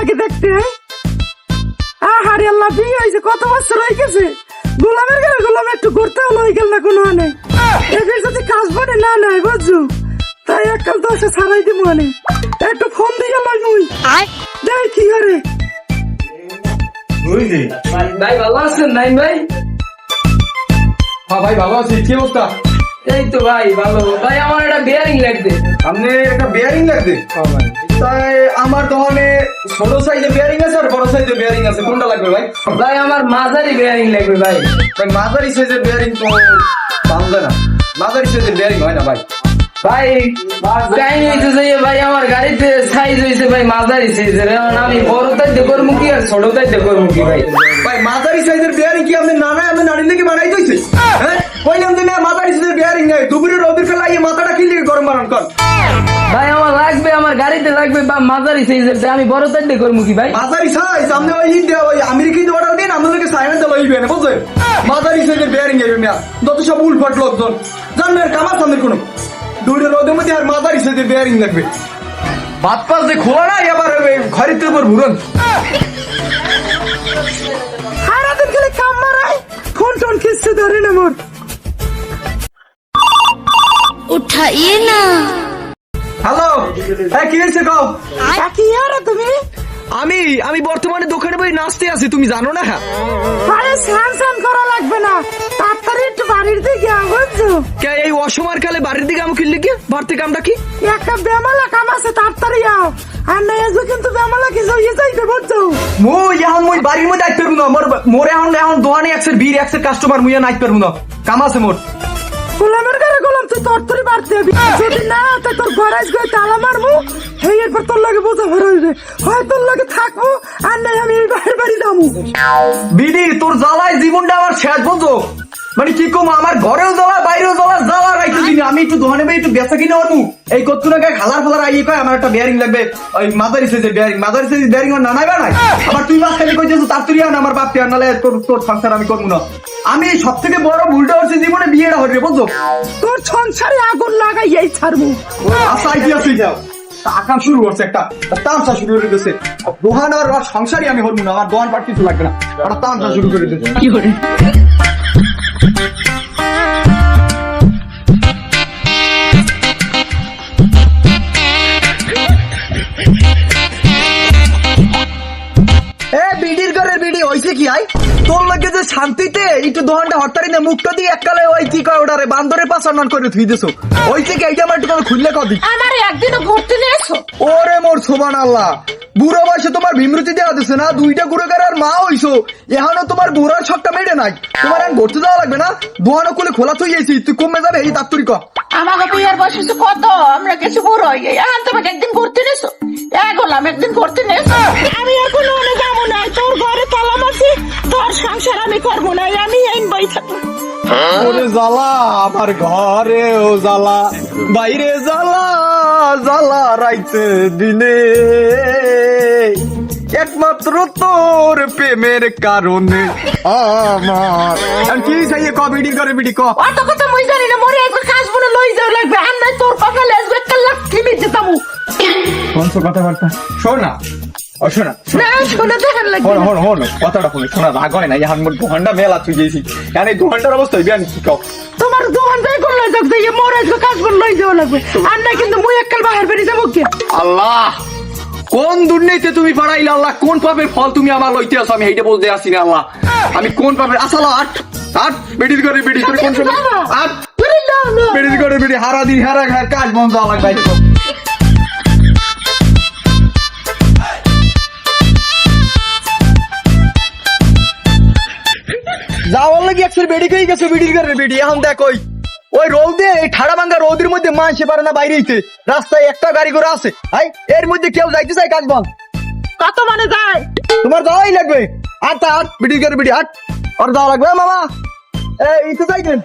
লাগে দেখতে। আহারে আল্লাহ বিয়ে হয়েছে কত বছর হয়ে গেছে? গোলামের গেলে গোলাম একটু ঘুরতেও লই গেল না কোনো আনে। এদের যদি কাজ বনে না নাই বুঝছ? তাই এককাল দশে ছাড়াই দিব আনে। একটু ফোন দিয়ে লই মুই। যাই কি করে। ভাই ভালো আছেন? নাই ভাই? হ্যাঁ ভাই ভালো আছি। কি অবস্থা? এই তো ভাই ভালো। ভাই আমার একটা বিয়ারিং লাগবে। আপনি একটা বেয়ারিং লাগবে? তাই আমার দোকানে ছোট সাইজের বেয়ারিং আছে আর বড় সাইজের বেয়ারিং আছে। কোনটা লাগবে ভাই? ভাই আমার মাঝারি বিয়ারিং লাগবে ভাই। ভাই মাঝারি সাইজের বেয়ারিং তো পাওয়া যায় না। মাঝারি সাইজের বেয়ারিং হয় না ভাই। ভাই টাইম আমার গাড়িতে সাইজ হয়েছে ভাই মাঝারি সাইজের এখন আমি বড় তাইতে করব কি আর ছোট তাইতে করব কি ভাই? ভাই মাঝারি সাইজের বেয়ারিং কি আপনি নারী বানাই দিয়েছে হ্যাঁ? কইলাম যে না নাই দুপুরে রোদের ফেলা এই মাথাটা কি গরম বানান কর? ভাই আমার লাগবে আমার গাড়িতে লাগবে বা মাঝারি সাইজের আমি বড় তাইতে করব কি ভাই? মাঝারি সাইজ আপনি ওই ইন্ডিয়া ওই আমেরিকাতে অর্ডার দিন আমাদেরকে না বুঝলেন? মাঝারি সাইজের বেয়ারিং এর মিয়া যত সব উলফাট লোকজন জানবেন কামার সামনে কোনো? দুইটা রোদের মধ্যে আর মাঝারি সাইজের বেয়ারিং লাগবে। বাদ পাস যে খোলা নাই আবার ঘরের উপর ঘুরন। সারাদিন খেলে কাম মারাই ফোন টোন কিচ্ছে ধরে না মোর। ইয়ে আমি আমি বর্তমানে দোকানে বই নাচতে আছি তুমি জানো না? আরে স্নান স্নান করা লাগবে না। তাড়াতাড়ি একটু বাড়ির দিকে বুঝছ? কে এই অসময়ের কালে বাড়ির দিকে আমাকে লিখে বাড়তে কামটা কি? একটা বেমালা কাম আছে তাড়াতাড়ি আও। আর না এসো কিন্তু বেমালা কিছু ইয়ে যাইতে বুঝছ? মুই এখন মই বাড়ির মধ্যে আইতে পারব না। মোর মোরে এখন এখন দোকানে একশো বীর একশো কাস্টমার মুইয়া নাইতে পারব না। কাম আছে মোর। ফুলামের ঘরে তোর তোরে বাড়তে হবি। যদি না তাই তোর গরাজ গিয়ে তালা মারবো। হে এরপর তোর লাগে বোঝা ভরে হইবে। হয় তোর লাগে থাকব আর নাই আমি এই বাইরে বাড়ি যাব। বিডি তোর জ্বালায় জীবনটা আমার শেষ বুঝছ? মানে কি কম আমার ঘরেও জ্বালা বাইরেও জ্বালা জ্বালা রাইতে দিন আমি একটু দোকানে বই একটু বেচা কিনে অনু এই কত টাকা খালার ফালার আইয়ে কয় আমার একটা বেয়ারিং লাগবে। ওই মাদারি সাইজের বেয়ারিং মাদারি সাইজের বেয়ারিং আমার নানাই বানাই আবার তুই মাস খালি কইছিস তার তুই আন আমার বাপ টিয়া নালে তোর তোর সংসার আমি করব না। আমি সব থেকে বড় ভুলটা হচ্ছে জীবনে বিয়েটা হচ্ছে বুঝছ? তোর সংসারে আগুন লাগাই এই ছাড়বো। আশা আইডিয়া আছে যাও। টাকা শুরু হচ্ছে একটা। তামসা শুরু করে দিয়েছে দোহান আর সংসারই আমি হরমু না আমার দোহান পাট কিছু লাগবে না। একটা তামসা শুরু করে দিয়েছে কি করে? কি আই? তোর লাগে যে শান্তিতে একটু দোহানটা হরতারি না মুখটা দিয়ে এককালে ওই কি কয় ওটারে বান্দরের পাশ রান্নান করে থুই দিছো। হইছে কি এইটা আমার একটু খুললে কদি আমার একদিনও ঘুরতে নিয়ে এসো। ওরে মোর সোমান আল্লাহ বুড়ো বয়সে তোমার ভীমরুচি দেওয়া দিছে না? দুইটা গুড়েকার আর মা হইছো। এহানো তোমার বুড়ার ছকটা মেটে নাই। তোমার এখন ঘুরতে যাওয়া লাগবে না? দোহানো খুলে খোলা থই গেছি তুই কমে যাবে এই তাত্তুরি ক। আমাকে বিয়ের বয়স হচ্ছে কত? আমরা কিছু বড় হয়ে গেছি। এখন তোমাকে একদিন ঘুরতে নেছো এক হলাম একদিন ঘুরতে নেছো আমি এখনও অনেক সংসার আমি করব না আমি এই বই থাকব। ওরে জ্বালা আমার ঘরে ও জ্বালা বাইরে জ্বালা জ্বালা রাইতে দিনে একমাত্র তোর প্রেমের কারণে আমার। কি চাই ক বিডি করে বিডি ক? অত কথা মুই জানি না মরে একবার কাজ বলে লই যাও লাগবে। আর নাই তোর কপালে আসবে একটা কথাবার্তা। শোন শোনা হন কথাটা শুনে শোনা রাগ হয় না মোর দোকানটা মেলা তুই গেছি। কেন এই দোকানটার অবস্থা হইবে আমি কি কও? তোমার দোকান থেকে করলে যাক দিয়ে মোর আজকে কাজ করে লই যাওয়া লাগবে। আর না কিন্তু মুই এককাল বাহির বেরিয়ে যাব কি? আল্লাহ কোন দুর্নীতিতে তুমি পারাইলে আল্লাহ? কোন পাপের ফল তুমি আমার লইতে আসো আমি এইটা বলতে আসি না আল্লাহ। আমি কোন পাপের আসাল আট আট বেডির করে বেডি তোর কোন সময় আট বেডির করে বেডি হারা দিন হারা ঘর কাজ বন্ধ লাগবে বেডি কই গেছে বেডির করে বেডি। এখন দেখ ওই ওই রোদে এই ঠাড়া ভাঙ্গা রোদের মধ্যে মাসে পারে না বাইরে হইতে। রাস্তায় একটা গাড়ি করে আছে। হাই এর মধ্যে কেউ যাইতে চাই কাজ বন্ধ কত মানে যায়? তোমার যাওয়াই লাগবে। আট আট বিডি করে বিডি আট আর যাওয়া লাগবে মামা? এই তো যাইবেন?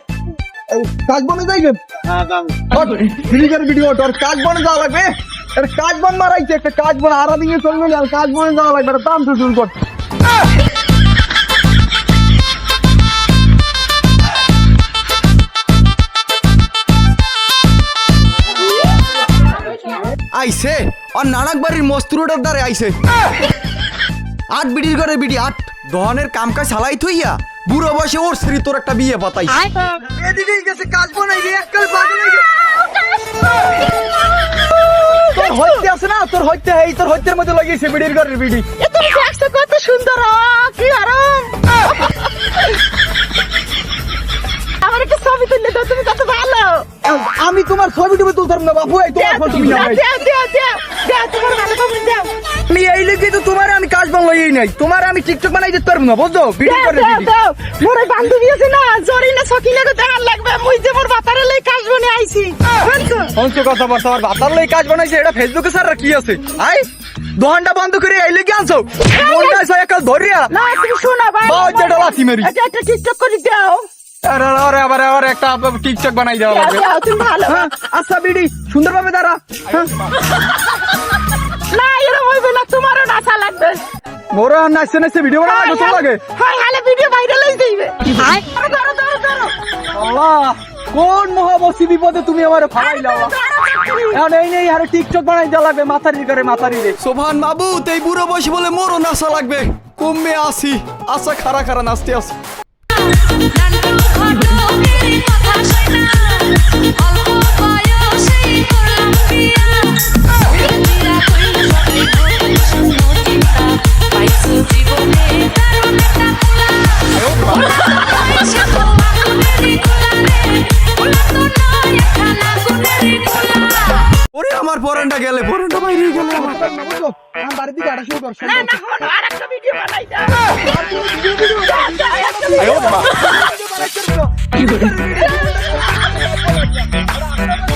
কাজ বনে যাইবেন? বিডি করে বিডি ওট আর কাজ বনে যাওয়া লাগবে? একটা কাজ বন মারাইছে একটা কাজ বন আরা দিয়ে চলবে আর কাজ বনে যাওয়া লাগবে দাম তো শুরু কর। আইছে। আর নানাক বাড়ির মস্তুরোটার দ্বারে আইছে। আট বিড়ির ঘরে বিড়ি আট দহনের কাম কাজ চালাই থইয়া বুড়ো বয়সে ওর স্ত্রী তোর একটা বিয়ে পাতাই এদিকেই গেছে কাজ বানাই রে এককাল পাগল হয়ে তোর হইতে আছে না তোর হইতে এই তোর হইতের মধ্যে লাগিয়েছে বিড়ির ঘরের বিড়ি। এ তুমি দেখছ কত সুন্দর কি আরাম আমার একটা ছবি তুললে তো তুমি কত ভালো। আমি তোমার ছবি টবি না বাবু এই তোমার ফোন তুমি না ভাই। দেও, দেও, দেও, দেও, তোমার ভালো খবর দেও। আমি এই লেগে তো তোমার আমি কাজ নাই। তোমার আমি টিকটক বানাই দিতে পারব না বুঝছ? বিড়ি দেও, করে মোর বান্ধবী আছে না জরিনা সকিনা তো দেখার লাগবে। মুই যে মোর বাতারে লই কাজ বনে আইছি। বুঝছ? কথা বলছো আমার ভাতার লই কাজ বানাইছে এটা ফেসবুকে স্যার কি আছে? আই দোকানটা বন্ধ করে এই লেগে আনছো? মনটা সে একাল ধরিয়া না তুমি শোনো ভাই বাও, যেটা লাথি মেরি। এটা একটা টিকটক করে দাও। আরে আরে আবার আবার একটা টিকটক বানাই দেওয়া লাগবে। তুমি ভালো। হ্যাঁ, আচ্ছা বিড়ি সুন্দরভাবে দাঁড়া। হ্যাঁ, না এরকম হইবে না তোমারও নাচা লাগবে। মোরা নাচতে নাচতে ভিডিও বানা লাগে। হয় ভিডিও ভাইরাল হয়ে যাইবে। ধরো ধরো ধরো। আল্লাহ কোন মহাবসি বিপদে তুমি আমার ফাড়াইলা এখন এই নেই আরে টিকটক বানাই দেওয়া লাগবে মাথারি করে মাথারি রে সোভান বাবু তেই বুড়ো বসে বলে মোরও নাচা লাগবে। কমবে আসি। আচ্ছা খারা খারা নাচতে আসি। ওরে আমার পরানটা গেলে পরানটা বাইরে গেলে আমার বাড়ির দিকে আটা শুরু করছে না না হলো আরেকটা ভিডিও বানাই দাও দাও, দাও, একটা আয়ো বাবা Oh.